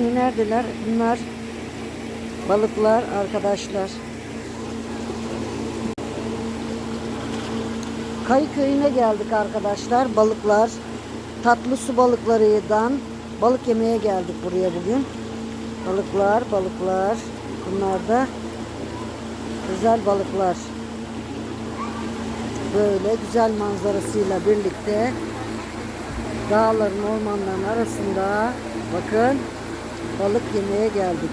Neredeler? Bunlar balıklar arkadaşlar. Kayı köyüne geldik arkadaşlar. Balıklar. Tatlı su balıklarından balık yemeye geldik buraya bugün. Balıklar, balıklar. Bunlar da güzel balıklar. Böyle güzel manzarasıyla birlikte dağların, ormanların arasında bakın balık yemeye geldik.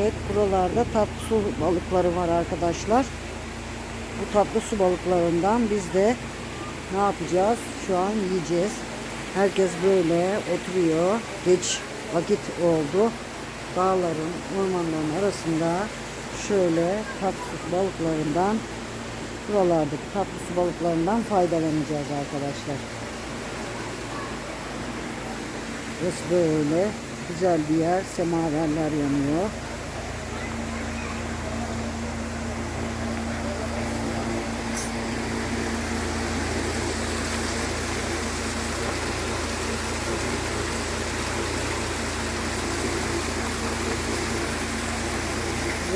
Evet buralarda tatlı su balıkları var arkadaşlar. Bu tatlı su balıklarından biz de ne yapacağız? Şu an yiyeceğiz. Herkes böyle oturuyor. Geç vakit oldu. Dağların, ormanların arasında şöyle tatlı su balıklarından buralardaki tatlı su balıklarından faydalanacağız arkadaşlar. Burası böyle güzel bir yer. Semaverler yanıyor.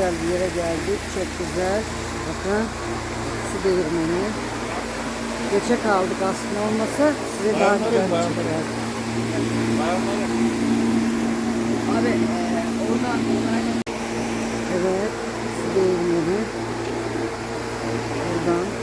Güzel bir yere geldik. Çok güzel. Bakın su değirmeni. Geçe kaldık aslında olmasa size daha güzel çeker. Abi e, oradan Evet. Su değirmeni. Buradan.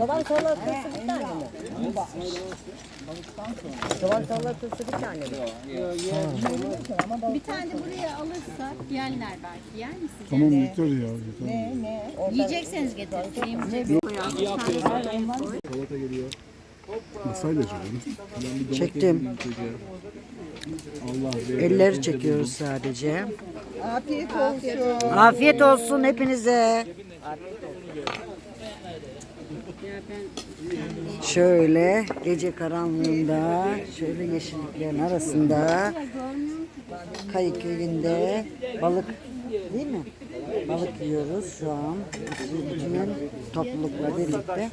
Soğan salatası bir tane mi? Soğan salatası bir tane mi? Bir tane buraya alırsak yerler belki. Yer misiniz? Tamam yeter ya. Yeter. Ne ne? Yiyecekseniz getireyim. Masayla çekelim. Çektim. Elleri çekiyoruz sadece. Afiyet olsun. Afiyet olsun hepinize. Şöyle gece karanlığında, şöyle yeşilliklerin arasında Kayık köyünde balık değil mi? Balık yiyoruz şu an. Bütün toplulukla birlikte.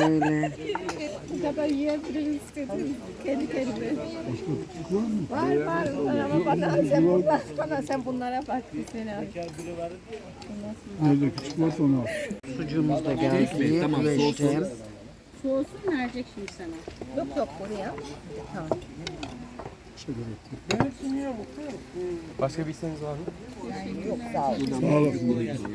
Böyle. Bu kadar yiyebilirim istedim. Kendi kendime. Var var. Ama bana sen bunlar, bana sen bunlara bak. Mesela. Nerede küçük varsa onu al. Sucuğumuz da geldi. Güveçte. Soğusun verecek şimdi sana. Yok yok buraya. Başka bir isteğiniz var mı? Yok sağ ol. Sağ olasın.